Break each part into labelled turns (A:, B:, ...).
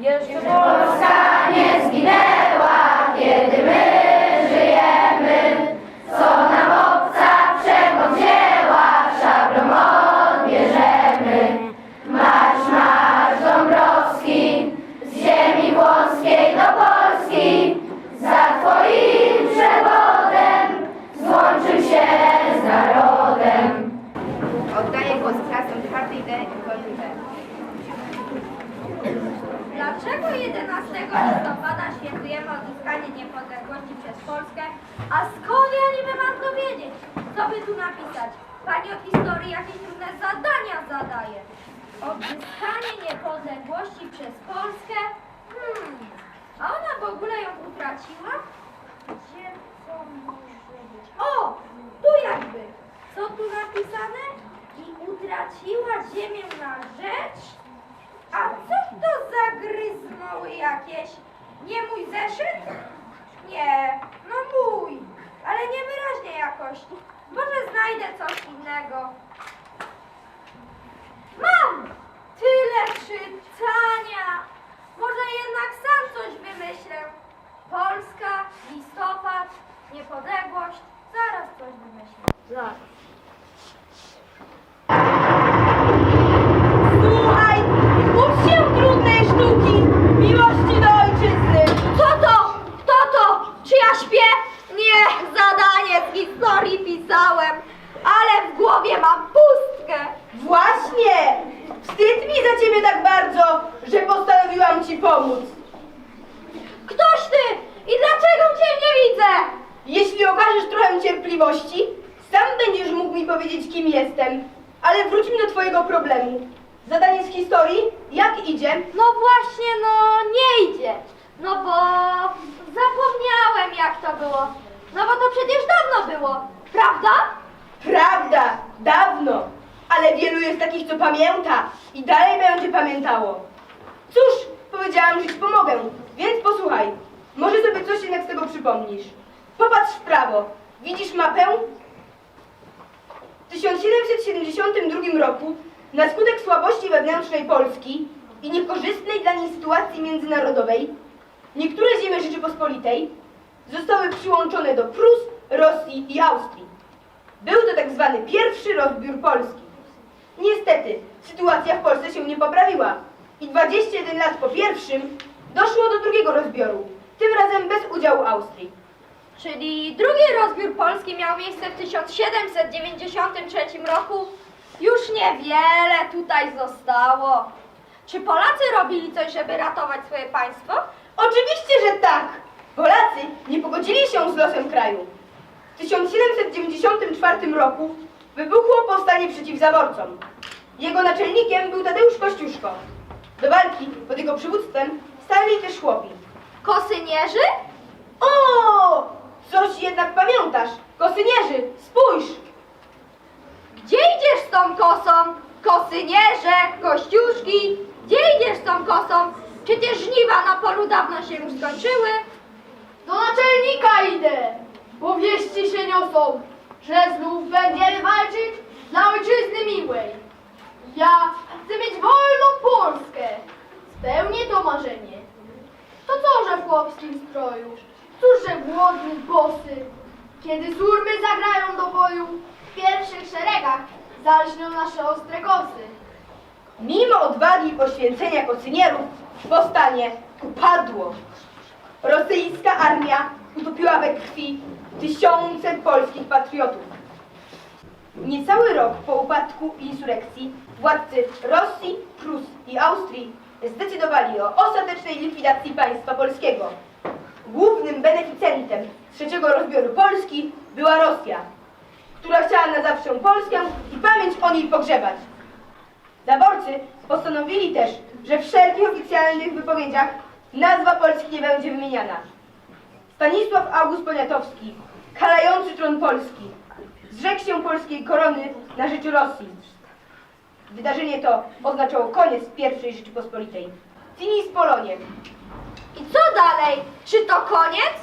A: Jeszcze
B: Polska
C: Polskę? A skąd ja niby mam to wiedzieć? Co by tu napisać? Pani od historii jakieś trudne zadania zadaje. Odzyskanie niepodległości przez Polskę? Hmm, a ona w ogóle ją utraciła? Gdzie to może być? O! Tu jakby! Co tu napisane? I utraciła ziemię na rzecz? A co to za gryzmoły jakieś? Nie mój zeszyt? Nie, no mój, ale niewyraźnie jakoś. Może znajdę coś innego. Mam! Tyle czytania! Może jednak sam coś wymyślę. Polska, listopad, niepodległość. Zaraz coś wymyślę. Zaraz.
A: Słuchaj, ucz się trudnej sztuki, miłości do ojczyzny.
C: Co to? Kto to? Czy ja śpię? Nie, zadanie z historii pisałem, ale w głowie mam pustkę.
A: Właśnie! Wstyd mi za ciebie tak bardzo, że postanowiłam ci pomóc.
C: Ktoś ty! I dlaczego cię nie widzę?
A: Jeśli okażesz trochę cierpliwości, sam będziesz mógł mi powiedzieć, kim jestem. Ale wróćmy do twojego problemu. Zadanie z historii, jak idzie?
C: No właśnie, no nie idzie. No bo zapomniałem jak to było. No bo to przecież dawno było, prawda?
A: Prawda, dawno. Ale wielu jest takich, co pamięta i dalej będzie pamiętało. Cóż, powiedziałam, że ci pomogę, więc posłuchaj. Może sobie coś jednak z tego przypomnisz. Popatrz w prawo. Widzisz mapę? W 1772 roku na skutek słabości wewnętrznej Polski i niekorzystnej dla niej sytuacji międzynarodowej niektóre ziemie Rzeczypospolitej zostały przyłączone do Prus, Rosji i Austrii. Był to tak zwany pierwszy rozbiór Polski. Niestety, sytuacja w Polsce się nie poprawiła i 21 lat po pierwszym doszło do drugiego rozbioru, tym razem bez udziału Austrii.
C: Czyli drugi rozbiór Polski miał miejsce w 1793 roku. Już niewiele tutaj zostało. Czy Polacy robili coś, żeby ratować swoje państwo?
A: Oczywiście, że tak! Polacy nie pogodzili się z losem kraju. W 1794 roku wybuchło powstanie przeciw zaborcom. Jego naczelnikiem był Tadeusz Kościuszko. Do walki pod jego przywództwem stali też chłopi.
C: Kosynierzy?
A: O! Coś jednak pamiętasz! Kosynierzy, spójrz!
C: Gdzie idziesz z tą kosą? Kosynierze, kościuszki, gdzie idziesz z tą kosą? Przecież żniwa na polu dawno się już skończyły.
D: Do naczelnika idę, bo wieści się niosą, że znów będziemy walczyć dla ojczyzny miłej. Ja chcę mieć wolną Polskę, spełnię to marzenie. To co, że w chłopskim stroju, cóż, że głodny, bosy, kiedy surmy zagrają do boju, w pierwszych szeregach zalśnią nasze ostre kosy.
A: Mimo odwagi i poświęcenia kocynierów, powstanie upadło. Rosyjska armia utopiła we krwi tysiące polskich patriotów. Niecały rok po upadku insurekcji władcy Rosji, Prus i Austrii zdecydowali o ostatecznej likwidacji państwa polskiego. Głównym beneficjentem trzeciego rozbioru Polski była Rosja, która chciała na zawsze Polskę i pamięć o niej pogrzebać. Zaborcy postanowili też, że w wszelkich oficjalnych wypowiedziach nazwa Polski nie będzie wymieniana. Stanisław August Poniatowski, kalający tron Polski, zrzekł się polskiej korony na rzecz Rosji. Wydarzenie to oznaczało koniec I Rzeczypospolitej. Finis Polonie.
C: I co dalej? Czy to koniec?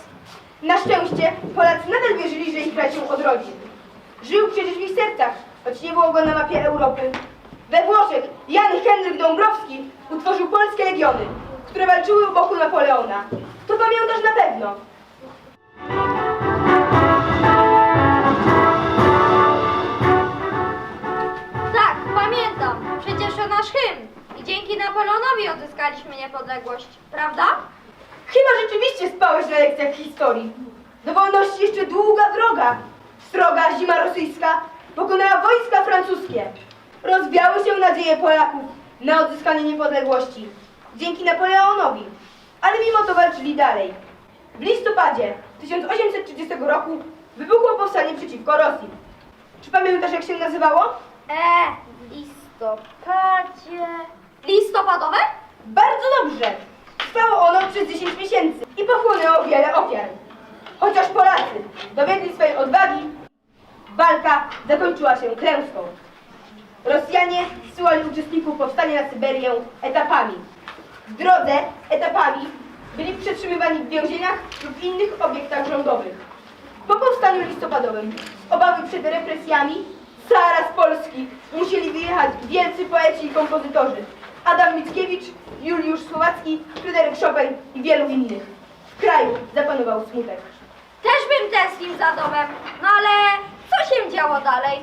A: Na szczęście Polacy nadal wierzyli, że ich kraj się odrodzi. Żył przecież w ich sercach, choć nie było go na mapie Europy. We Włoszech Jan Henryk Dąbrowski utworzył polskie legiony, które walczyły u boku Napoleona. To pamiętasz na pewno.
C: Tak, pamiętam. Przecież to nasz hymn. I dzięki Napoleonowi odzyskaliśmy niepodległość, prawda?
A: Chyba rzeczywiście spałeś na lekcjach historii. Do wolności jeszcze długa droga. Sroga zima rosyjska pokonała wojska francuskie. Rozwiały się nadzieje Polaków na odzyskanie niepodległości. Dzięki Napoleonowi. Ale mimo to walczyli dalej. W listopadzie 1830 roku wybuchło powstanie przeciwko Rosji. Czy pamiętasz jak się nazywało?
C: E, w listopadzie... Listopadowe?
A: Bardzo dobrze. Trwało ono przez 10 miesięcy i pochłonęło wiele ofiar. Chociaż Polacy dowiedli swej odwagi, walka zakończyła się klęską. Rosjanie zsyłali uczestników powstania na Syberię etapami. W drodze etapami byli przetrzymywani w więzieniach lub innych obiektach rządowych. Po powstaniu listopadowym z obawy przed represjami zaraz z Polski musieli wyjechać wielcy poeci i kompozytorzy Adam Mickiewicz, Juliusz Słowacki, Fryderyk Chopin i wielu innych. W kraju zapanował smutek.
C: Też bym tęsknił za domem. No ale co się działo dalej?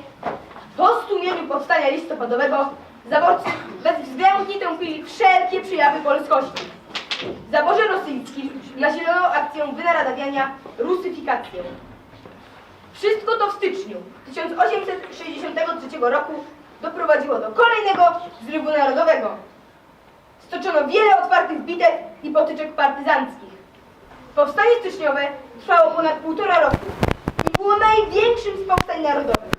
A: Po stłumieniu powstania listopadowego zaborcy bezwzględnie tępili wszelkie przejawy polskości. W zaborze rosyjskim nasilono akcję wynaradawiania rusyfikację. Wszystko to w styczniu 1863 roku doprowadziło do kolejnego zrywu narodowego. Stoczono wiele otwartych bitew i potyczek partyzanckich. Powstanie styczniowe trwało ponad półtora roku i było największym z narodowych.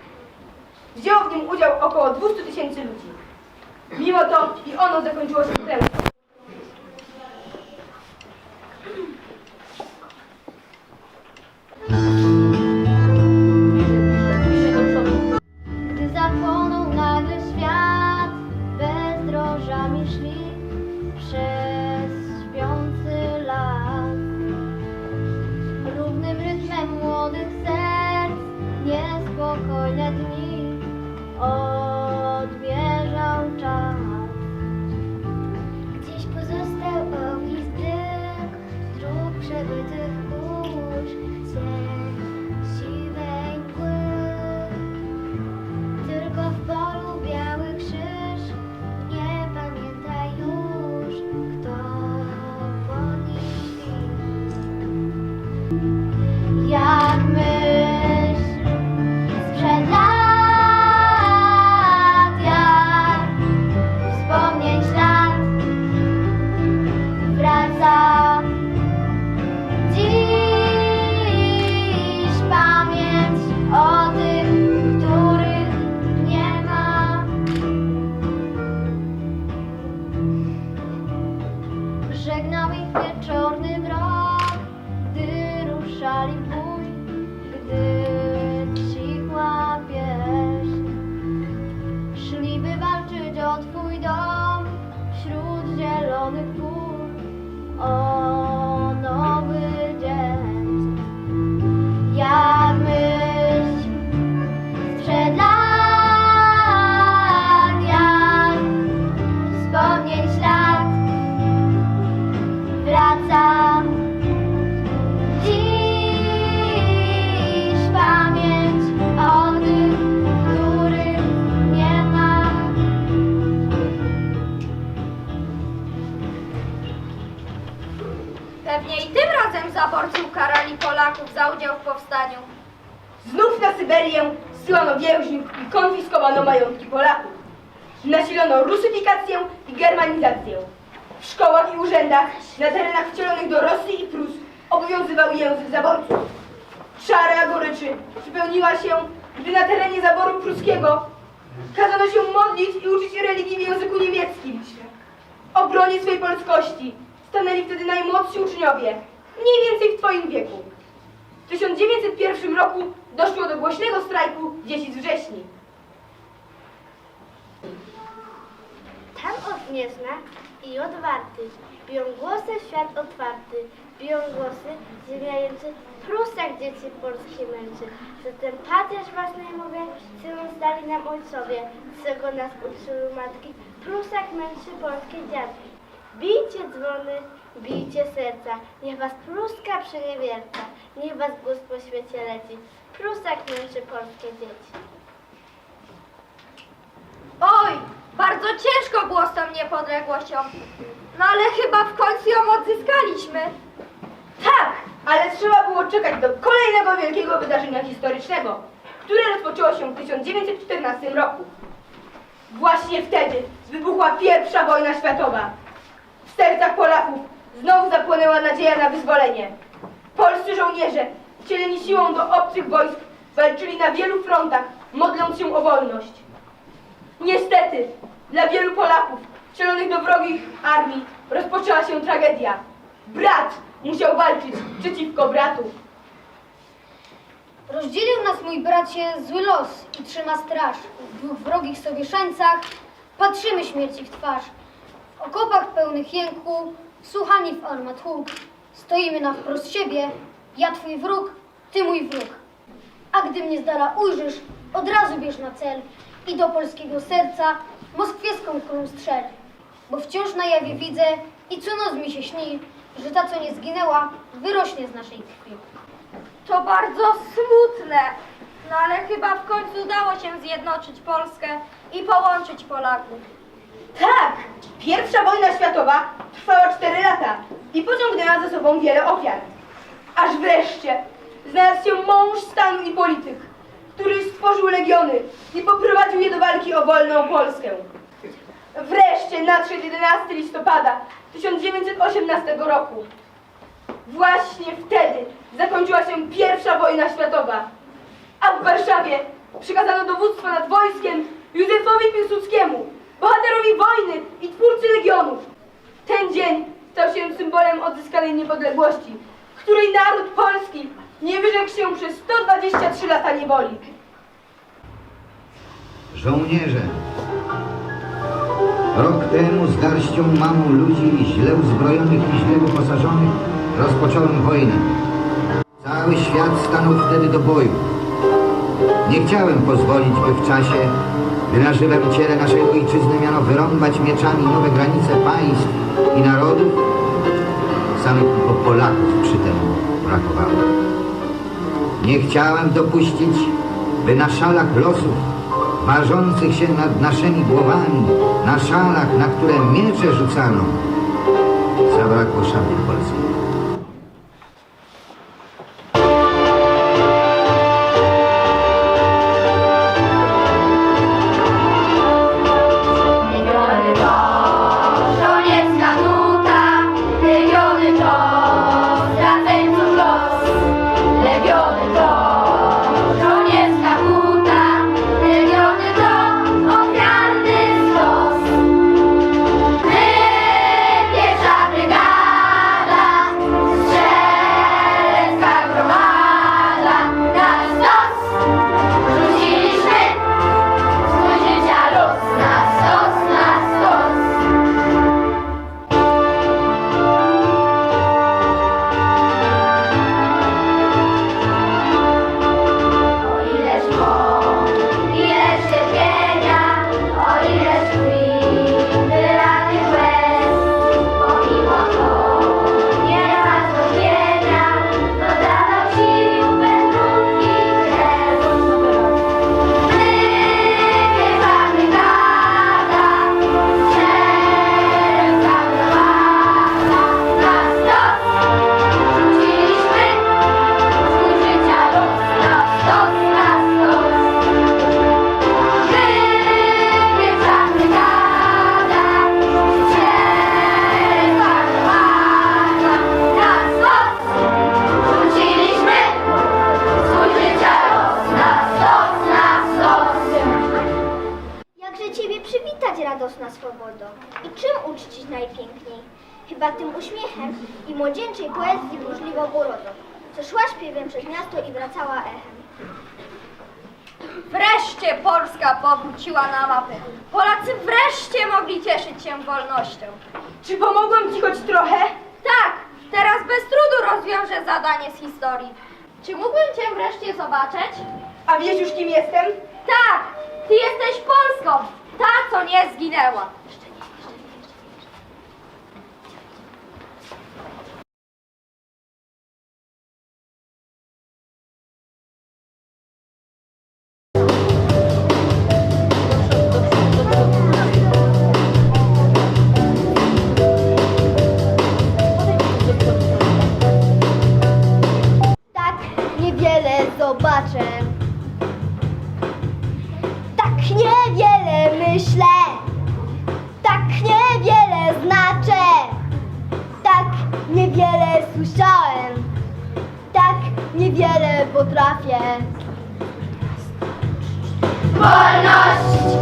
A: Wzięło w nim udział około 200 tysięcy ludzi. Mimo to i ono zakończyło się klęską.
C: Pewnie i tym razem zaborcy ukarali Polaków za udział w powstaniu.
A: Znów na Syberię zsyłano więźniów i konfiskowano majątki Polaków. Nasilono rusyfikację i germanizację. W szkołach i urzędach na terenach wcielonych do Rosji i Prus obowiązywał język zaborców. Czara goryczy przypełniła się, gdy na terenie zaboru pruskiego kazano się modlić i uczyć religii w języku niemieckim. Obronie swej polskości stanęli wtedy najmłodsi uczniowie, mniej więcej w twoim wieku. W 1901 roku doszło do głośnego strajku dzieci z wrześni.
B: Tam odniezna i odwarty, biją głosy świat otwarty, biją głosy ziemiający Prusach dzieci polskie męczy. Zatem patrz własnej mowie, synu zdali nam ojcowie, czego nas uczyły matki, Prusak męczy polskie dziadki. Bijcie dzwony, bijcie serca, niech was pruska przeniewierca, niech was głos po świecie leci. Prusak męczy polskie dzieci.
C: Oj, bardzo ciężko było z tą niepodległością. No ale chyba w końcu ją odzyskaliśmy.
A: Tak, ale trzeba było czekać do kolejnego wielkiego wydarzenia historycznego, które rozpoczęło się w 1914 roku. Właśnie wtedy wybuchła pierwsza wojna światowa. W sercach Polaków znowu zapłonęła nadzieja na wyzwolenie. Polscy żołnierze, wcieleni siłą do obcych wojsk, walczyli na wielu frontach, modląc się o wolność. Niestety, dla wielu Polaków, wcielonych do wrogich armii, rozpoczęła się tragedia. Brat musiał walczyć przeciwko bratu.
E: Rozdzielił nas mój bracie zły los i trzyma straż. W dwóch wrogich sowieszańcach patrzymy śmierci w twarz. W okopach pełnych jęku, wsłuchani w armat huk. Stoimy na wprost siebie, ja twój wróg, ty mój wróg. A gdy mnie z dala ujrzysz, od razu bierz na cel i do polskiego serca moskwiecką kulą strzel. Bo wciąż na jawie widzę i co noc mi się śni, że ta, co nie zginęła, wyrośnie z naszej krwi.
C: To bardzo smutne. No ale chyba w końcu udało się zjednoczyć Polskę i połączyć Polaków.
A: Tak, pierwsza wojna światowa trwała 4 lata i pociągnęła za sobą wiele ofiar. Aż wreszcie znalazł się mąż stanu i polityk, który stworzył legiony i poprowadził je do walki o wolną Polskę. Wreszcie nadszedł 11 listopada 1918 roku. Właśnie wtedy zakończyła się pierwsza wojna światowa, a w Warszawie przekazano dowództwo nad wojskiem Józefowi Piłsudskiemu, bohaterowi wojny i twórcy legionów. Ten dzień stał się symbolem odzyskanej niepodległości, której naród polski nie wyrzekł się przez 123 lata niewoli.
F: Żołnierze! Rok temu z garścią mamą ludzi źle uzbrojonych i źle wyposażonych rozpocząłem wojnę. Cały świat stanął wtedy do boju. Nie chciałem pozwolić, by w czasie, gdy na ciele naszej ojczyzny miano wyrąbać mieczami nowe granice państw i narodów, samych tylko Polaków przy tym brakowało. Nie chciałem dopuścić, by na szalach losów, ważących się nad naszymi głowami, na szalach, na które miecze rzucano, zabrakło szabli polskiej.
B: Przywitać, radosna swobodo? I czym uczcić najpiękniej? Chyba tym uśmiechem i młodzieńczej poezji burzliwą urodą, co szła śpiewem przez miasto i wracała echem.
C: Wreszcie Polska powróciła na mapę. Polacy wreszcie mogli cieszyć się wolnością.
A: Czy pomogłem ci choć trochę?
C: Tak, teraz bez trudu rozwiążę zadanie z historii. Czy mógłbym Cię wreszcie zobaczyć?
A: A wiesz już kim jestem?
C: Tak, Ty jesteś Polską, ta co nie zginęła. Niewiele słyszałem, tak niewiele potrafię. Wolność,